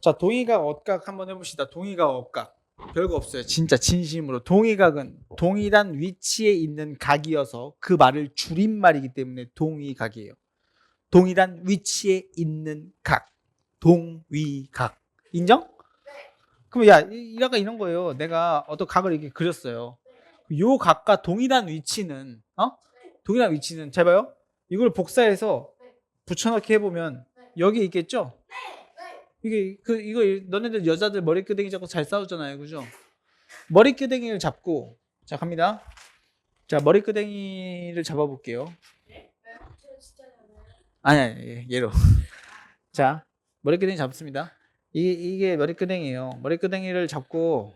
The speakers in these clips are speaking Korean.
자, 동의각, 억각 한번 해봅시다. 동의각, 억각. 별거 없어요. 진짜 진심으로. 동의각은 동일한 위치에 있는 각이어서 그 말을 줄임말이기 때문에 동의각이에요. 동일한 위치에 있는 각. 동위각. 인정? 그럼 야, 이- 약간 이런 거예요. 내가 어떤 각을 이렇게 그렸어요. 요 각과 동일한 위치는 어? 동일한 위치는 잘 봐요. 이걸 복사해서 붙여넣기 해보면 여기 있겠죠? 이게 그 이거 너네들 여자들 머리끄댕이 잡고 잘 싸우잖아요, 그죠? 머리끄댕이를 잡고 자 갑니다. 자 머리끄댕이를 잡아볼게요. 아니 아니 예, 얘로. 자 머리끄댕이 잡습니다. 이게 이게 머리끄댕이에요. 머리끄댕이를 잡고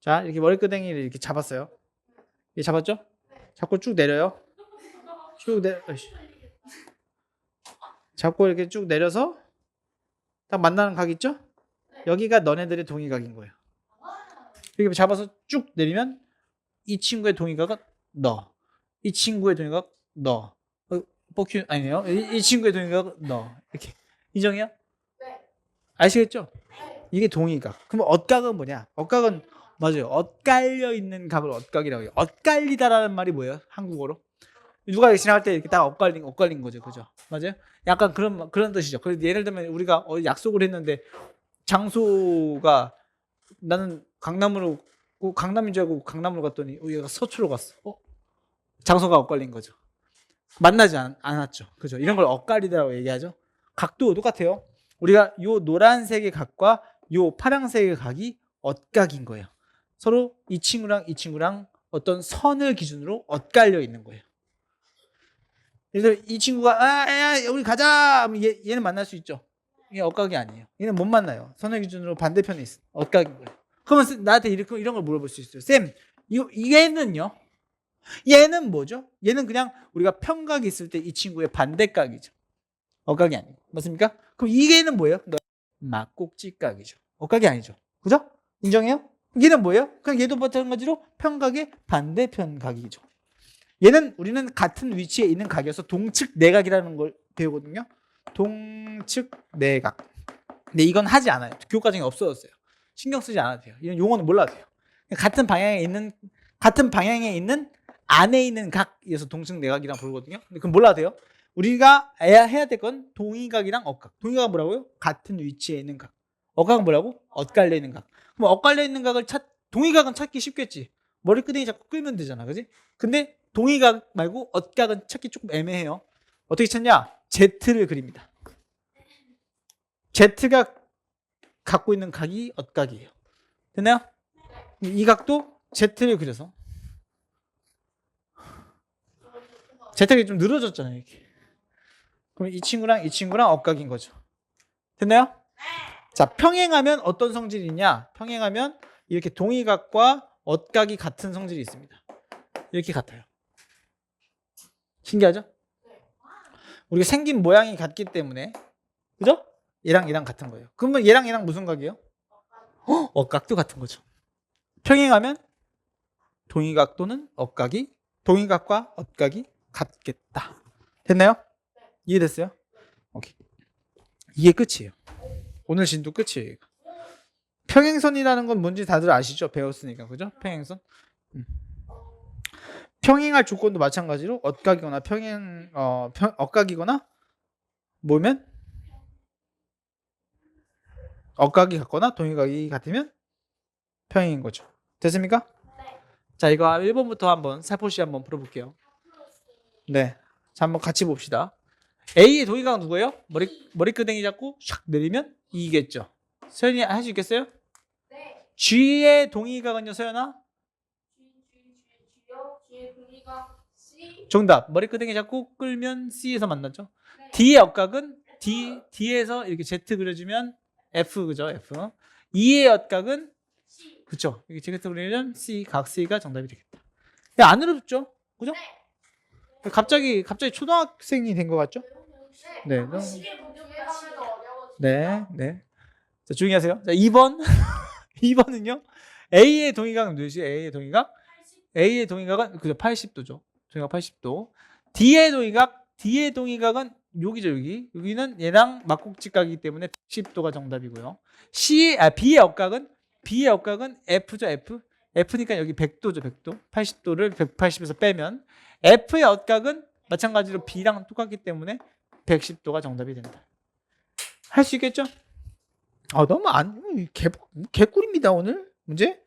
자 이렇게 머리끄댕이를 이렇게 잡았어요. 이 잡았죠? 잡고 쭉 내려요. 쭉 내. 잡고 이렇게 쭉 내려서 딱 만나는 각 있죠? 여기가 너네들의 동의각인 거예요. 이렇게 잡아서 쭉 내리면 이 친구의 동의각은 너. 이 친구의 동의각 너. 어, 포큐 아니에요. 이, 이 친구의 동의각은 너. 이렇게 인정해요? 아시겠죠? 이게 동의각. 그럼 엇각은 뭐냐? 엇각은 맞아요. 엇갈려 있는 각을 엇각이라고 해요. 엇갈리다라는 말이 뭐예요? 한국어로? 누가 지나갈 때 이렇게 딱 엇갈린 엇갈린 거죠, 그죠? 맞아요? 약간 그런 그런 뜻이죠. 그래서 예를 들면 우리가 어디 약속을 했는데 장소가 나는 강남으로 고- 강남인 줄 알고 강남으로 갔더니 어, 얘가 서초로 갔어. 어? 장소가 엇갈린 거죠. 만나지 않, 않았죠. 그죠? 이런 걸 엇갈리다라고 얘기하죠. 각도 똑같아요. 우리가 요 노란색의 각과 요 파란색의 각이 엇각인 거예요. 서로 이 친구랑 이 친구랑 어떤 선을 기준으로 엇갈려 있는 거예요. 들어 이 친구가 아, 야, 우리 가자. 얘, 얘는 만날 수 있죠. 이게 엇각이 아니에요. 얘는 못 만나요. 선을 기준으로 반대편에 있어. 엇각인 거예요. 그러면 쌤, 나한테 이렇게 이런 걸 물어볼 수 있어요. 쌤, 이거 얘는요? 얘는 뭐죠? 얘는 그냥 우리가 평각이 있을 때 이 친구의 반대각이죠. 엇각이 아니고 맞습니까? 그럼 이게는 뭐예요? 막꼭지각이죠. 엇각이 아니죠. 그죠? 인정해요? 얘는 뭐예요? 그냥 얘도 마찬가지로 평각의 반대편 각이죠. 얘는 우리는 같은 위치에 있는 각이어서 동측 내각이라는 걸 배우거든요. 동측 내각. 근데 이건 하지 않아요. 교과정에 없어졌어요. 신경 쓰지 않아도 돼요. 이런 용어는 몰라도 돼요. 같은 방향에 있는 같은 방향에 있는 안에 있는 각이어서 동측 내각이랑 부르거든요. 근데 그건 몰라도 돼요. 우리가 해야 될 건 동의각이랑 엇각. 동의각은 뭐라고요? 같은 위치에 있는 각. 엇각은 뭐라고? 엇갈려 있는 각. 그럼 엇갈려 있는 각을 찾 동의각은 찾기 쉽겠지. 머리끄댕이 자꾸 끌면 되잖아, 그지? 근데 동의각 말고 엇각은 찾기 조금 애매해요. 어떻게 찾냐? Z를 그립니다. Z가 갖고 있는 각이 엇각이에요. 됐나요? 이 각도 Z를 그려서 Z가 좀 늘어졌잖아요, 이렇게. 그럼 이 친구랑 이 친구랑 엇각인 거죠. 됐나요? 자, 평행하면 어떤 성질이냐? 평행하면 이렇게 동의각과 엇각이 같은 성질이 있습니다. 이렇게 같아요. 신기하죠? 우리가 생긴 모양이 같기 때문에 그죠? 얘랑 얘랑 같은 거예요. 그러면 얘랑 얘랑 무슨 각이에요? 어, 엇각도 같은 거죠. 평행하면 동의각 또는 엇각이 동의각과 엇각이 같겠다. 됐나요? 이해됐어요? 오케이. 이게 끝이에요. 오늘 진도 끝이에요. 평행선이라는 건 뭔지 다들 아시죠? 배웠으니까 그죠? 평행선. 음. 평행할 조건도 마찬가지로 엇각이거나 평행 어 평, 엇각이거나 뭐면 엇각이 같거나 동의각이 같으면 평행인 거죠. 됐습니까? 자 이거 1번부터 한번 살포시 한번 풀어볼게요. 네, 자 한번 같이 봅시다. A의 동의각은 누구예요? 머리 머리끄댕이 잡고 샥 내리면 이겠죠. 서연이 할 수 있겠어요? 네. G의 동의각은요, 서연아? 뒤에 분리가 C. 정답. 머리끄댕이 잡고 끌면 C에서 만나죠. 네. D의 엇각은 D D에서 이렇게 Z 그려주면 F 그죠? F. E의 엇각은 C. 그쵸? 이게 Z 그리면 C 각 C가 정답이 되겠다. 야, 안 어렵죠? 그죠? 갑자기 갑자기 초등학생이 된 것 같죠? 네, 네. 하면 어려워지니까. 네, 네. 자, 조용히 하세요. 자, 2번. 2번은요. A의 동의각은 몇이에요? A의 동의각? 80. A의 동의각은 그죠? 80도죠. 동의각 80도. D의 동의각, D의 동의각은 여기죠 여기 여기는 얘랑 막곡직각이기 때문에 110도가 정답이고요. C 아 B의 역각은 B의 역각은 F죠 F F니까 여기 100도죠 100도 80도를 180에서 빼면 F의 역각은 마찬가지로 B랑 똑같기 때문에 110도가 정답이 된다. 할 수 있겠죠? 아 너무 안 개, 개꿀입니다 오늘 문제.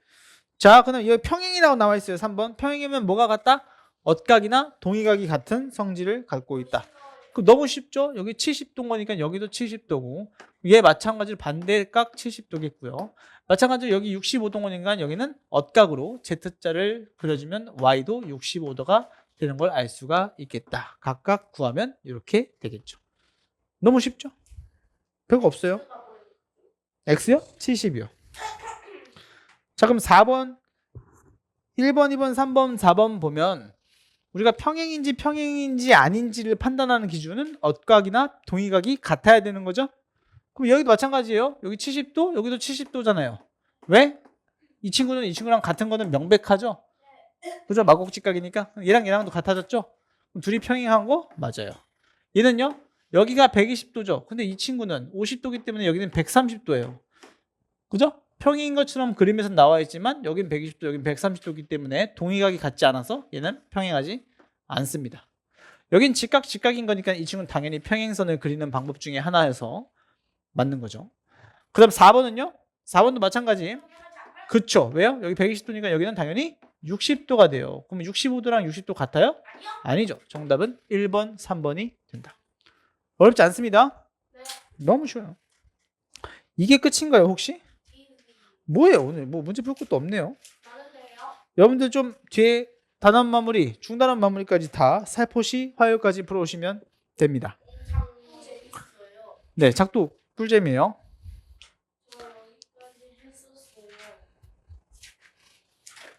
자 그럼 여기 평행이라고 나와 있어요 3번 평행이면 뭐가 같다? 엇각이나 동의각이 같은 성질을 갖고 있다. 그 너무 쉽죠? 여기 70도인 거니까 여기도 70도고 얘 마찬가지로 반대각 70도겠고요. 마찬가지로 여기 65도니까 여기는 엇각으로 Z자를 그려주면 Y도 65도가 되는 걸 알 수가 있겠다. 각각 구하면 이렇게 되겠죠. 너무 쉽죠? 별거 없어요. X요? 70이요. 자 그럼 4번 1번, 2번, 3번, 4번 보면 우리가 평행인지 평행인지 아닌지를 판단하는 기준은 엇각이나 동의각이 같아야 되는 거죠. 그럼 여기도 마찬가지예요. 여기 70도, 여기도 70도잖아요. 왜? 이 친구는 이 친구랑 같은 거는 명백하죠. 그죠? 마곡직각이니까 얘랑 얘랑도 같아졌죠. 그럼 둘이 평행한 거 맞아요. 얘는요. 여기가 120도죠. 근데 이 친구는 50도기 때문에 여기는 130도예요. 그죠? 평행인 것처럼 그림에서 나와 있지만 여긴 120도, 여긴 130도이기 때문에 동의각이 같지 않아서 얘는 평행하지 않습니다. 여긴 직각 직각인 거니까 이 친구는 당연히 평행선을 그리는 방법 중에 하나여서 맞는 거죠. 그 다음 4번은요? 4번도 마찬가지. 그쵸? 왜요? 여기 120도니까 여기는 당연히 60도가 돼요. 그럼 65도랑 60도 같아요? 아니죠. 정답은 1번, 3번이 된다. 어렵지 않습니다. 네. 너무 쉬워요. 이게 끝인가요, 혹시? 뭐예요, 오늘? 뭐 문제 풀 것도 없네요. 여러분들 좀 뒤에 단원 마무리, 중단원 마무리까지 다 살포시 화요까지 풀어오시면 됩니다. 네, 작도 꿀잼이에요.